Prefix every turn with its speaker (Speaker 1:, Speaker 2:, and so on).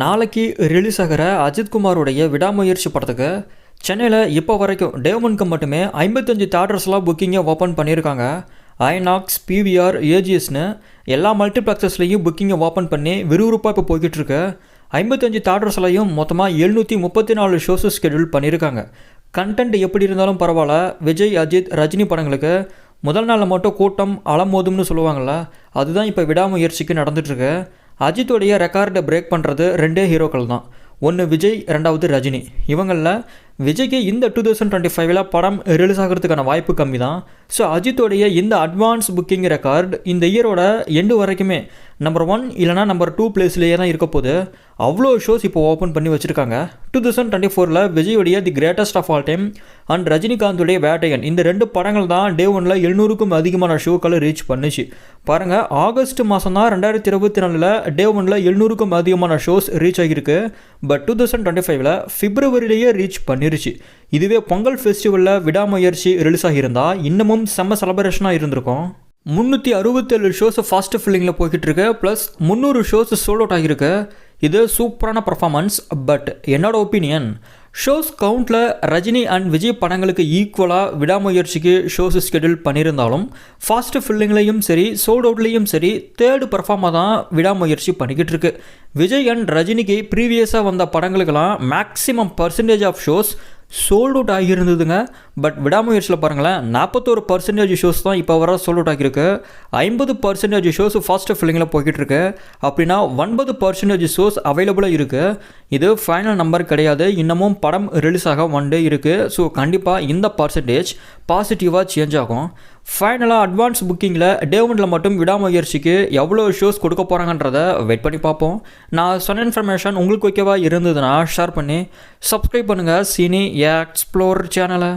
Speaker 1: நாளைக்கு ரிலீஸ் ஆகிற அஜித் குமாரோடைய விடாமுயற்சி படத்துக்கு சென்னையில் இப்போ வரைக்கும் டேமன்க்கு மட்டுமே ஐம்பத்தஞ்சு தேட்டர்ஸ்லாம் புக்கிங்கை ஓப்பன் பண்ணியிருக்காங்க. ஐநாக்ஸ் பிவிஆர் ஏஜிஎஸ்னு எல்லா மல்டிப்ளெக்ஸஸ்லேயும் புக்கிங்கை ஓப்பன் பண்ணி விறுவிறுப்பாக இப்போ போய்கிட்டுருக்கு. ஐம்பத்தஞ்சு தேட்டர்ஸ்லையும் மொத்தமாக எழுநூற்றி முப்பத்தி நாலு ஷோஸு ஸ்கெடியூல் பண்ணியிருக்காங்க. கண்டென்ட் எப்படி இருந்தாலும் பரவாயில்ல. விஜய் அஜித் ரஜினி படங்களுக்கு முதல் நாளில் மட்டும் கூட்டம் அலமோதும்னு சொல்லுவாங்கள்ல அதுதான் இப்போ விடாமுயற்சிக்கு நடந்துகிட்ருக்கு அஜித்துடைய ரெக்கார்டை பிரேக் பண்ணுறது ரெண்டே ஹீரோக்கள் தான். ஒன்று விஜய் ரெண்டாவது ரஜினி. இவங்களில் விஜய்க்கு இந்த டூ தௌசண்ட் டுவெண்ட்டி ஃபைவ்ல படம் ரிலீஸ் ஆகிறதுக்கான வாய்ப்பு கம்மி தான் ஸோ அஜித்தோடைய இந்த அட்வான்ஸ் புக்கிங் ரெக்கார்ட் இந்த இயரோட எண்டு வரைக்குமே நம்பர் ஒன் இல்லைனா நம்பர் டூ பிளேஸ்லேயே தான் இருக்க போது அவ்வளோ ஷோஸ் இப்போ ஓப்பன் பண்ணி வச்சுருக்காங்க. டூ தௌசண்ட் டுவெண்ட்டி ஃபோரில் விஜயோடைய the greatest of all time and ரஜினிகாந்துடைய Vettaiyan இந்த ரெண்டு படங்கள் தான் டே ஒனில் எழுநூறுக்கும் அதிகமான ஷோக்களை ரீச் பண்ணுச்சு. பாருங்கள் ஆகஸ்ட் மாதம் தான் ரெண்டாயிரத்தி இருபத்தி நாலில் டே ஒனில் எழுநூறுக்கும் அதிகமான ஷோஸ் ரீச் ஆகியிருக்கு. பட் டூ தௌசண்ட் டுவெண்ட்டி ஃபைவ்ல பிப்ரவரியிலேயே ரீச் பண்ணிருச்சு இதுவே பொங்கல் ஃபெஸ்டிவலில் விடாமுயற்சி ரிலீஸ் ஆகியிருந்தால் இன்னமும் செம்ம செலப்ரேஷனாக இருந்திருக்கும். முந்நூற்றி அறுபத்தேழு ஷோஸ் ஃபாஸ்ட் ஃபில்லிங்கில் போய்கிட்டு இருக்கு. ப்ளஸ் முந்நூறு ஷோஸ் சோல் அவுட் ஆகியிருக்கு. இது சூப்பரான பர்ஃபார்மன்ஸ் பட் என்னோட ஒப்பீனியன் ஷோஸ் கவுண்டில் ரஜினி அண்ட் விஜய் படங்களுக்கு ஈக்குவலாக விடாமுயற்சிக்கு ஷோஸ் ஸ்கெடியூல் பண்ணியிருந்தாலும் ஃபாஸ்ட் ஃபில்லிங்லேயும் சரி சோல்ட் அவுட்லேயும் சரி தேர்டு பர்ஃபார்மாக தான் விடாமுயற்சி பண்ணிக்கிட்டு இருக்கு. விஜய் அண்ட் ரஜினிக்கு ப்ரீவியஸாக வந்த படங்களுக்கெல்லாம் maximum percentage of shows sold out ஆகியிருந்ததுங்க. But விடாமுயற்சியில் பாருங்களேன் நாற்பத்தோரு பர்சன்டேஜ் ஷோஸ் தான் இப்போ வர சோல்ட் அவுட் ஆகியிருக்கு. ஐம்பது பர்சன்டேஜ் ஷோஸ் ஃபாஸ்ட் ஃபில்லிங்கில் போய்கிட்டு இருக்கு அப்படின்னா ஒன்பது பர்சன்டேஜ் ஷோஸ் அவைலபிளாக இருக்குது இது ஃபைனல் நம்பர் கிடையாது. இன்னமும் படம் ரிலீஸ் ஆக ஒன் டே இருக்குது ஸோ கண்டிப்பாக இந்த பர்சன்டேஜ் பாசிட்டிவாக சேஞ்ச் ஆகும். ஃபைனலாக அட்வான்ஸ் புக்கிங்கில் டேவனில் மட்டும் விடாமுயற்சிக்கு எவ்வளோ ஷோஸ் கொடுக்க போகிறாங்கன்றத வெயிட் பண்ணி பார்ப்போம். நான் சொன்ன இன்ஃபர்மேஷன் உங்களுக்கு ஓகேவாக இருந்ததுன்னா ஷேர் பண்ணி சப்ஸ்கிரைப் பண்ணுங்கள் சீனி எக்ஸ்ப்ளோர் சேனலை